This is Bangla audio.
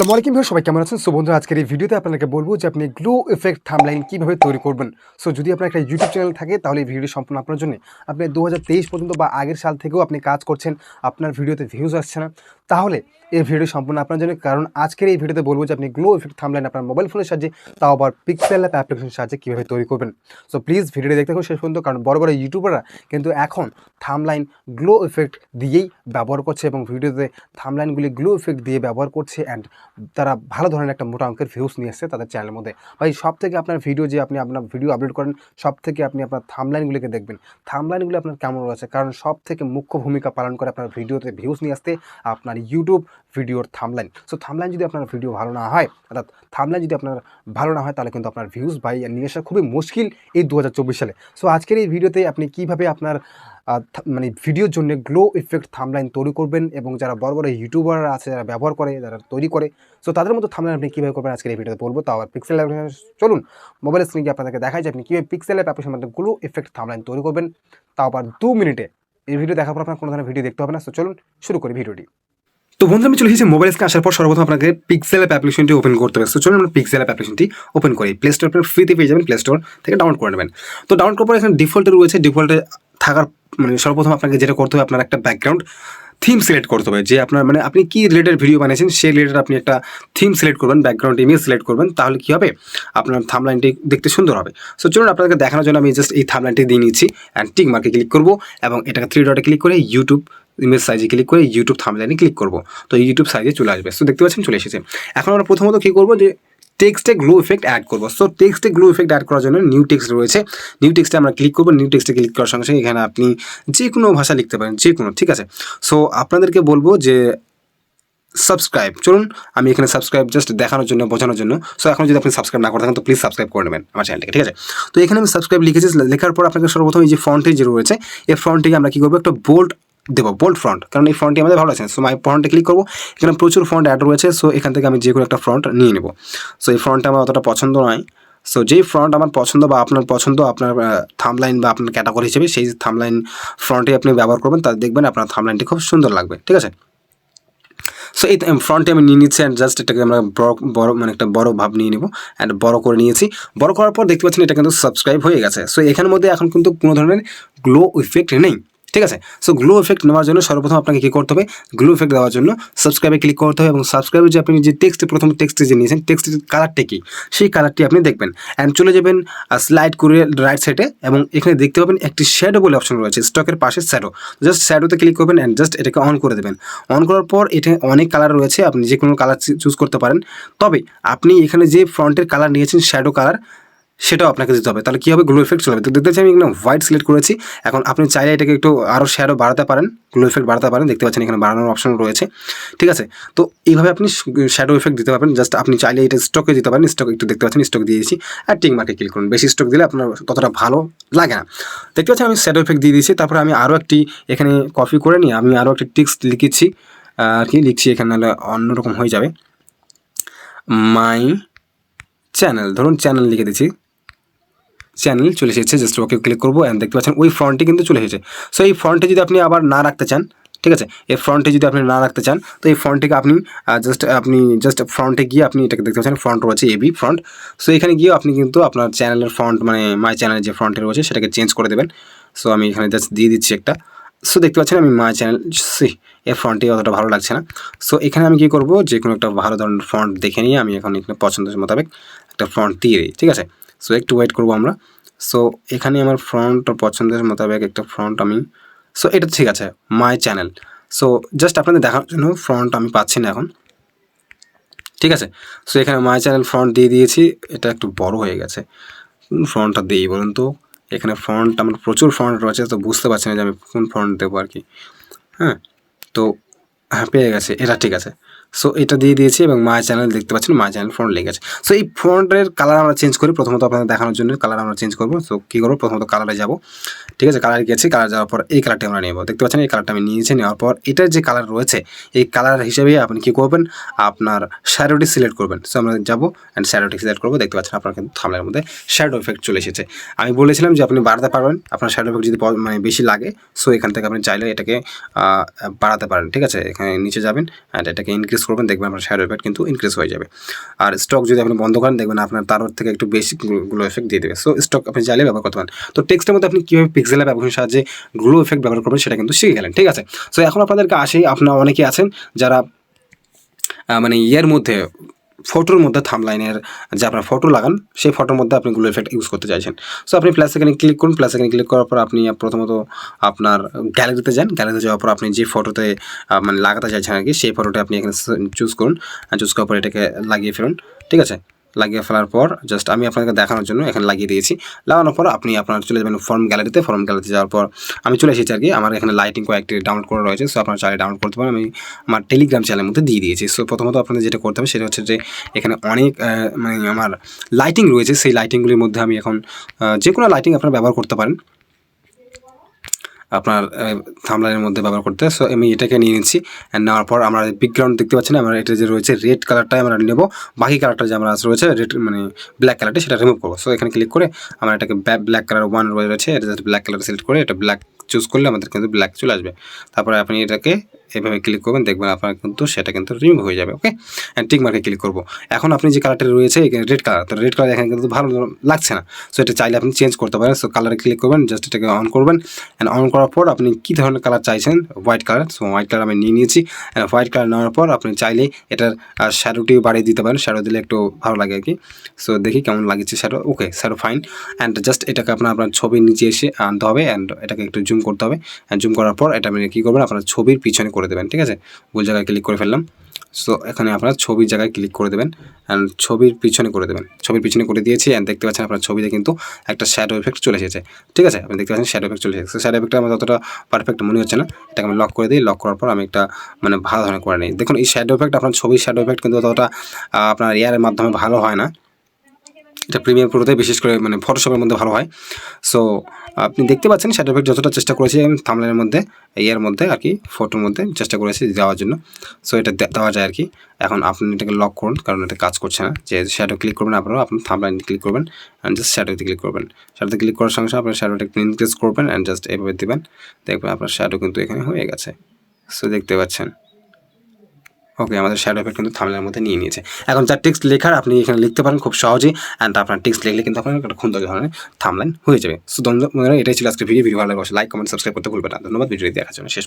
আসসালামু আলাইকুম ভাই সবাই কেমন আছেন? সো আজকের এই ভিডিওতে আপনাকে বলব যে আপনি গ্লো এফেক্ট থামলাইন কীভাবে তৈরি করবেন। সো যদি আপনার একটা ইউটিউব চ্যানেল থাকে, তাহলে এই ভিডিও সম্পূর্ণ আপনার জন্য। আপনি দু হাজার তেইশ পর্যন্ত বা আগের সাল থেকেও আপনি কাজ করছেন, আপনার ভিডিওতে ভিউজ আসছে না। তাহলে এই ভিডিও সম্পূর্ণ আপনার জন্য, কারণ আজকের এই ভিডিওতে বলব যে আপনি গ্লো এফেক্ট থামলাইন আপনার মোবাইল ফোনের সাহায্যে, তাও আবার পিক্সেল অ্যাপ অ্যাপ্লিকেশনের সাহায্যে কীভাবে তৈরি করবেন। সো প্লিজ ভিডিওটি দেখতে থাকুন শেষ পর্যন্ত, কারণ বড় বড় ইউটিউবাররা কিন্তু এখন থামলাইন গ্লো ইফেক্ট দিয়েই ব্যবহার করছে এবং ভিডিওতে থামলাইনগুলি গ্লো ইফেক্ট দিয়ে ব্যবহার করছে অ্যান্ড তারা ভালো ধরনের একটা মোটা অঙ্কের ভিউস নিয়ে এসছে তাদের চ্যানেলের মধ্যে। ভাই সব থেকে আপনার ভিডিও যে আপনি আপনার ভিডিও আপলোড করেন সব থেকে আপনি আপনার থামলাইনগুলিকে দেখবেন। থামলাইনগুলি আপনার কেমন রয়েছে? কারণ সব থেকে মুখ্য ভূমিকা পালন করে আপনার ভিডিওতে ভিউস নিয়ে আসতে, আপনার ইউটিউব ভিডিওর থামলাইন সো থামলাইন যদি আপনার ভিডিও ভালো না হয়, অর্থাৎ থামলাইন যদি আপনার ভালো না হয়, তাহলে কিন্তু আপনার ভিউজ ভাই নিয়ে আসা খুবই মুশকিল এই দু হাজার চব্বিশ সালে। সো আজকের এই ভিডিওতে আপনি কীভাবে আপনার মানে ভিডিওর জন্য গ্লো ইফেক্ট থামলাইন তৈরি করবেন এবং যারা বড় বড় ইউটিউবার আছে, যারা ব্যবহার করে, যারা তৈরি করে সো তাদের মতো থামলাইন আপনি কীভাবে করবেন আজকের এই ভিডিওতে বলব। তাও পিক্সেল চলুন মোবাইল স্ক্রিনে আপনাদেরকে দেখায় যে আপনি কীভাবে পিক্সেল অ্যাপ অ্যাপের মধ্যে গ্লো ইফেক্ট থামলাইন তৈরি করবেন। তাও আবার দু মিনিটে এই ভিডিও দেখার পর আপনার কোনো ধরনের ভিডিও দেখতে হবে না। সো চলুন শুরু করি ভিডিওটি তো বন্ধু, আমি চলে এসেছি মোবাইল স্ক্রিনে আসার পর সর্বপ্রথম আপনাকে পিক্সেল অ্যাপ অ্যাপ্লিকেশনটি ওপেন করতে হবে। সো চলুন আমরা পিক্সেল অ্যাপ অ্যাপ্লিকেশনটি ওপেন করি। প্লে স্টোর আপনার ফ্রিতে পেয়ে যাবেন। প্লে স্টোর থেকে ডাউনলোড করে নেবেন। তো ডাউনলোড করার পর এখানে ডিফল্টে রয়েছে। ডিফল্টে থাকার মানে সর্বপ্রথম আপনাকে যেটা করতে হবে, আপনার একটা ব্যাকগ্রাউন্ড থিম সিলেক্ট করতে হবে। যে আপনার মানে আপনি কি রিলেটেড ভিডিও বানিয়েছেন, সেই রিলেটেড আপনি একটা থিম সিলেক্ট করবেন ব্যাকগ্রাউন্ড ইমেজ সিলেক্ট করবেন, তাহলে কি হবে? আপনার থামলাইনটি দেখতে সুন্দর হবে। সো চলুন আপনাদেরকে দেখানোর জন্য আমি জাস্ট এই থামলাইনটি দিয়ে নিচ্ছি। অ্যান্ড টিক মার্কে ক্লিক করব এবং এটাকে থ্রি ডটে ক্লিক করে ইউটিউব ইমেজ সাইজে ক্লিক করে ইউটিউব থামলাইনে ক্লিক করব। তো ইউটিউব সাইজে চলে আসবে। সো দেখতে পাচ্ছেন, চলে এসেছে। এখন আমরা প্রথমত কী করব যে টেক্সটে গ্লো ইফেক্ট অ্যাড করব। সো টেক্সটে গ্লো ইফেক্ট অ্যাড করার জন্য নিউ টেক্সট রয়েছে। নিউ টেক্সটে আমরা ক্লিক করব নিউ টেক্সটে ক্লিক করার সঙ্গে সঙ্গে এখানে আপনি যে কোনো ভাষা লিখতে পারেন যে কোনো ঠিক আছে? সো আপনাদেরকে বলব যে সাবস্ক্রাইব চলুন, আমি এখানে সাবস্ক্রাইব জাস্ট দেখানোর জন্য, বোঝানোর জন্য। সো এখন যদি আপনি সাবস্ক্রাইব না করে থাকেন, তো প্লিজ সাবস্ক্রাইব করে নেবেন আমার চ্যানেলটাকে ঠিক আছে? তো এখানে আমি সাবস্ক্রাইব লিখেছি। লেখার পর আপনাকে সর্বপ্রথম এই যে ফ্রন্টে যে রয়েছে, এই ফ্রন্টটিকে আমরা কী করব? একটা বোল্ড দেবো বোল্ড ফ্রন্ট কারণ এই ফ্রন্টটি আমাদের ভালো আছে। সো মাই ফ্রন্টে ক্লিক করব। এখানে প্রচুর ফ্রন্ট অ্যাড রয়েছে। সো এখান থেকে আমি যে কোনো একটা ফ্রন্ট নিয়ে নেব। সো এই ফ্রন্টটা আমার অতটা পছন্দ নয়। সো যেই ফ্রন্ট আমার পছন্দ বা আপনার পছন্দ, আপনার থামলাইন বা আপনার ক্যাটাগরি হিসেবে সেই থামলাইন ফ্রন্টে আপনি ব্যবহার করবেন তাহলে দেখবেন আপনার থামলাইনটি খুব সুন্দর লাগবে। ঠিক আছে? সো এই ফ্রন্টে আমি নিয়ে নিচ্ছি অ্যান্ড জাস্ট এটাকে আমরা বড় বড় মানে একটা বড় ভাব নিয়ে নেব অ্যান্ড বড় করে নিয়েছি। বড় করার পর দেখতে পাচ্ছেন এটা কিন্তু সাবস্ক্রাইব হয়ে গেছে। সো এখানের মধ্যে এখন কিন্তু কোনো ধরনের গ্লো ইফেক্ট নেই। ঠিক আছে? সো গ্লো এফেক্ট নেওয়ার জন্য সর্বপ্রথম আপনাকে কী করতে হবে? গ্লো এফেক্ট দেওয়ার জন্য সাবস্ক্রাইবে ক্লিক করতে হবে এবং সাবস্ক্রাইবে যে আপনি যে টেক্সটে প্রথম টেক্সটে যে নিয়েছেন টেক্সটের কালারটি কী? সেই কালারটি আপনি দেখবেন। অ্যান্ড চলে যাবেন স্লাইড করে রাইট সাইডে এবং এখানে দেখতে পাবেন একটি শ্যাডো বলে অপশন রয়েছে স্টকের পাশে শ্যাডো জাস্ট শ্যাডোতে ক্লিক করবেন অ্যান্ড জাস্ট এটাকে অন করে দেবেন। অন করার পর এটা অনেক কালার রয়েছে, আপনি যে কোনো কালার চুজ করতে পারেন। তবে আপনি এখানে যে ফ্রন্টের কালার নিয়েছেন শ্যাডো কালার সেটাও আপনাকে দিতে হবে। তাহলে কী হবে? গ্লো ইফেক্ট চলে যাবে। তো দেখতে আমি এখানে হোয়াইট সিলেক্ট করেছি। এখন আপনি চাইলে এটাকে একটু আরও শ্যাডো বাড়াতে পারেন। গ্লো এফেক্ট বাড়াতে পারেন। দেখতে পাচ্ছেন এখানে বাড়ানোর অপশন রয়েছে। ঠিক আছে? তো এইভাবে আপনি শ্যাডো এফেক্ট দিতে পারবেন। জাস্ট আপনি চাইলে এটা স্টকে দিতে পারেন। স্টক একটু দেখতে পাচ্ছেন স্টক দিয়েছি। আর টিক মার্কে ক্লিক করুন। বেশি স্টক দিলে আপনার ততটা ভালো লাগে না। দেখতে পাচ্ছেন আমি শ্যাডো এফেক্ট দিয়ে দিয়েছি। তারপরে আমি আরও একটি এখানে কপি করে নিয়ে আমি আরও একটি টিক্স লিখেছি। আর কি লিখছি এখানে অন্যরকম হয়ে যাবে। মাই চ্যানেল ধরুন চ্যানেল লিখে দিচ্ছি। চ্যানেল চলে এসেছে জাস্ট ওকে ক্লিক করব অ্যান্ড দেখতে পাচ্ছেন ওই ফ্রন্টে কিন্তু চলে এসেছে। সো এই ফ্রন্টে যদি আপনি আবার না রাখতে চান, ঠিক আছে? এই ফ্রন্টে যদি আপনি না রাখতে চান, তো এই ফ্রন্টটিকে আপনি জাস্ট আপনি জাস্ট ফ্রন্টে গিয়ে আপনি এটাকে দেখতে পাচ্ছেন ফ্রন্ট রয়েছে এবি ফ্রন্ট সো এখানে গিয়ে আপনি কিন্তু আপনার চ্যানেলের ফ্রন্ট মানে মাই চ্যানেলের যে ফ্রন্টে রয়েছে, সেটাকে চেঞ্জ করে দেবেন। সো আমি এখানে জাস্ট দিয়ে দিচ্ছি একটা। সো দেখতে পাচ্ছেন আমি মাই চ্যানেল সি এর ফ্রন্টে অতটা ভালো লাগছে না। সো এখানে আমি কী করব? যে কোনো একটা ভালো ধরনের ফ্রন্ট দেখে নিয়ে আমি এখন এখানে পছন্দের মোতাবেক একটা ফ্রন্ট দিয়ে দিই, ঠিক আছে? সো একটু ওয়েট করব আমরা। সো এখানে আমার ফ্রন্ট পছন্দের মোতাবেক একটা ফ্রন্ট আমি সো এটা ঠিক আছে মাই চ্যানেল সো জাস্ট আপনাদের দেখার জন্য ফ্রন্ট আমি পাচ্ছি না এখন। ঠিক আছে? সো এখানে মাই চ্যানেল ফ্রন্ট দিয়ে দিয়েছি, এটা একটু বড় হয়ে গেছে। ফ্রন্টটা দিই বলুন তো। এখানে ফ্রন্ট আমার প্রচুর ফ্রন্ট রয়েছে, তো বুঝতে পারছি না যে আমি কোন ফ্রন্ট দেবো আর কি। হ্যাঁ? তো হ্যাঁ পেয়ে গেছে, এটা ঠিক আছে। সো এটা দিয়ে দিয়েছি এবং মাই চ্যানেল দেখতে পাচ্ছেন মাই চ্যানেল ফ্রন্ট লেগে গেছে সো এই ফ্রন্টের কালার আমরা চেঞ্জ করি প্রথমত আপনাদের দেখানোর জন্য কালার আমরা চেঞ্জ করব। সো কী করব? প্রথমত কালারে যাব। ঠিক আছে কালার গেছি কালার যাওয়ার পর এই কালারটি আমরা নেব। দেখতে পাচ্ছেন, এই কালারটা আমি নিয়েছি নেওয়ার পর এটার যে কালার রয়েছে, এই কালার হিসেবে আপনি কী করবেন? আপনার শ্যাডোটি সিলেক্ট করবেন। সো আমরা যাব অ্যান্ড শ্যাডোটি সিলেক্ট করব। দেখতে পাচ্ছেন, আপনার কিন্তু থামলের মধ্যে শ্যাডো এফেক্ট চলে এসেছে। আমি বলেছিলাম যে, আপনি বাড়াতে পারবেন। আপনার শ্যাডো এফেক্ট যদি মানে বেশি লাগে সো এখান থেকে আপনি চাইলে এটাকে বাড়াতে পারেন। ঠিক আছে, এখানে নিচে যাবেন অ্যান্ড এটাকে ইনক্রিজ ইনক্রিজ করবেন, দেখবেন আপনার শ্যাডো এফেক্ট কিন্তু ইনক্রিজ হয়ে যাবে। আর স্টক যদি আপনি বন্ধ করেন, দেখবেন আপনার তার থেকে একটু বেশি গ্লো এফেক্ট দিয়ে দেবে। সো স্টক আপনি চাইলে ব্যবহার করতে পারেন। তো টেক্সটের মধ্যে আপনি কীভাবে পিক্সেলের ব্যবহারের সাহায্যে গ্লো এফেক্ট ব্যবহার করবেন, সেটা কিন্তু শিখে গেলেন, ঠিক আছে? সো এখন আপনাদেরকে আসেই আপনার অনেকেই আছেন যারা মানে ইয়ের মধ্যে ফটোর মধ্যে থামলাইনের যে আপনার ফটো লাগান, সেই ফটোর মধ্যে আপনি গুলো এফেক্ট ইউজ করতে চাইছেন। সো আপনি প্লাস এখানে ক্লিক করুন প্লাস এখানে ক্লিক করার পর আপনি প্রথমত আপনার গ্যালারিতে যান। গ্যালারিতে যাওয়ার পর আপনি যে ফটোতে মানে লাগাতে চাইছেন আর কি, সেই ফটোটা আপনি এখানে চুজ করুন। চুজ করার পর এটাকে লাগিয়ে ফেলুন। ঠিক আছে? লাগিয়ে ফেলার পর জাস্ট আমি আপনাকে দেখানোর জন্য এখানে লাগিয়ে দিয়েছি। লাগানোর পর আপনি আপনার চলে যাবেন ফর্ম গ্যালারিতে ফর্ম গ্যালারিতে যাওয়ার পর আমি চলে এসেছি আর কি। আমার এখানে লাইটিং কয়েকটি ডাউনলোড করা রয়েছে সো আপনার চাইলে ডাউনলোড করতে পারেন। আমি আমার টেলিগ্রাম চ্যানেলের মধ্যে দিয়ে দিয়েছি। সো প্রথমত আপনাদের যেটা করতে হবে সেটা হচ্ছে যে, এখানে অনেক মানে আমার লাইটিং রয়েছে। সেই লাইটিংগুলির মধ্যে আমি এখন যে কোনো লাইটিং আপনারা ব্যবহার করতে পারেন। আপনার থামলাইনের মধ্যে ব্যবহার করতে। সো আমি এটাকে নিয়ে নিচ্ছি। অ্যান্ড নেওয়ার পর আমরা ব্যাকগ্রাউন্ড দেখতে পাচ্ছি না আমরা এটা যে রয়েছে রেড কালারটাই আমরা নেব। বাকি কালারটা যে আমরা রয়েছে রেড মানে ব্ল্যাক কালারটা সেটা রিমুভ করব। সো এখানে ক্লিক করে আমরা এটাকে ব্ল্যাক কালার ওয়ান রয়েছে, এটা ব্ল্যাক কালার সিলেক্ট করে, এটা ব্ল্যাক চুজ করলে আমাদের কিন্তু ব্ল্যাক চলে আসবে। তারপরে আপনি এটাকে এভাবে ক্লিক করবেন, দেখবেন আপনার কিন্তু সেটা কিন্তু রিমুভ হয়ে যাবে ওকে টিক মার্কে ক্লিক করব। এখন আপনি যে কালারটা রয়েছে রেড কালার তো রেড কালার এখানে কিন্তু ভালো লাগছে না। সো এটা চাইলে আপনি চেঞ্জ করতে পারেন। সো কালারে ক্লিক করবেন জাস্ট এটাকে অন করবেন। অ্যান্ড অন করার পর আপনি কী ধরনের কালার চাইছেন? White colour so white colour আমি নিয়ে নিয়েছি। অ্যান্ড হোয়াইট কালার নেওয়ার পর আপনি চাইলে এটার শ্যাডোটি বাড়িয়ে দিতে পারেন। শ্যাডো দিলে একটু ভালো লাগে আর কি। সো দেখি কেমন লাগছে shadow okay shadow fine and just এটাকে আপনার আপনার ছবির নিচে এসে আনতে হবে। অ্যান্ড এটাকে একটু জুম করতে হবে। অ্যান্ড জুম করার পর এটা আপনি কী করবেন? আপনার ছবির পিছনে করে দেবেন, ঠিক আছে? ভুল জায়গায় ক্লিক করে ফেললাম। সো এখানে আপনার ছবির জায়গায় ক্লিক করে দেবেন অ্যান্ড ছবির পিছনে করে দেবেন। ছবির পিছনে করে দিয়েছি অ্যান্ড দেখতে পাচ্ছেন আপনার ছবিতে কিন্তু একটা শ্যাডো এফেক্ট চলে এসেছে, ঠিক আছে? আপনি দেখতে পাচ্ছেন শ্যাডো এফেক্ট চলে এসেছে। শ্যাডো এফেক্টটা আমার ততটা পারফেক্ট মনে হচ্ছে না। এটাকে আমি লক করে দিই। লক করার পর আমি একটা মানে ভালো ধরনের করে নিই। দেখুন, এই শ্যাডো এফেক্ট আপনার ছবির শ্যাডো এফেক্ট কিন্তু ততটা আপনার এয়ারের মাধ্যমে ভালো হয় না। এটা প্রিমিয়াম প্রোতে বিশেষ করে মানে ফটোশপের মধ্যে ভালো হয়। সো আপনি দেখতে পাচ্ছেন শ্যাডো এফেক্ট যতটা চেষ্টা করেছি আমি থামলাইনের মধ্যে ইয়ার মধ্যে আর কি ফটোর মধ্যে চেষ্টা করেছি দেওয়ার জন্য। সো এটা দেওয়া যায় আর কি। এখন আপনি এটাকে লক করুন, কারণ এটা কাজ করছে না। যে শ্যাডো ক্লিক করবেন, আপনারা আপনি থামলাইন ক্লিক করবেন অ্যান্ড জাস্ট শ্যাডোতে ক্লিক করবেন। শ্যাডোতে ক্লিক করার সঙ্গে সঙ্গে আপনার শ্যাডোটা ইনক্রিজ করবেন অ্যান্ড জাস্ট এভাবে দেবেন। দেখবেন আপনার শ্যাডো কিন্তু এখানে হয়ে গেছে। সো দেখতে পাচ্ছেন। ওকে আমাদের শ্যাডো এফেক্ট কিন্তু থামলের মধ্যে নিয়ে নিয়েছে। এখন যা টেক্সট লেখার আপনি এখানে লিখতে পারেন খুব সহজেই অ্যান্ড আপনার টেক্সট লিখলে কিন্তু আপনার একটা সুন্দর ধরনের থামলাইন হয়ে যাবে। সো এটাই ছিল আজকে ভিডিও ভিডিও ভালো লাগে লাইক কমেন্ট সাবস্ক্রাইব করতে ভুলবেন না। ধন্যবাদ ভিডিও দেখার জন্য। শেষ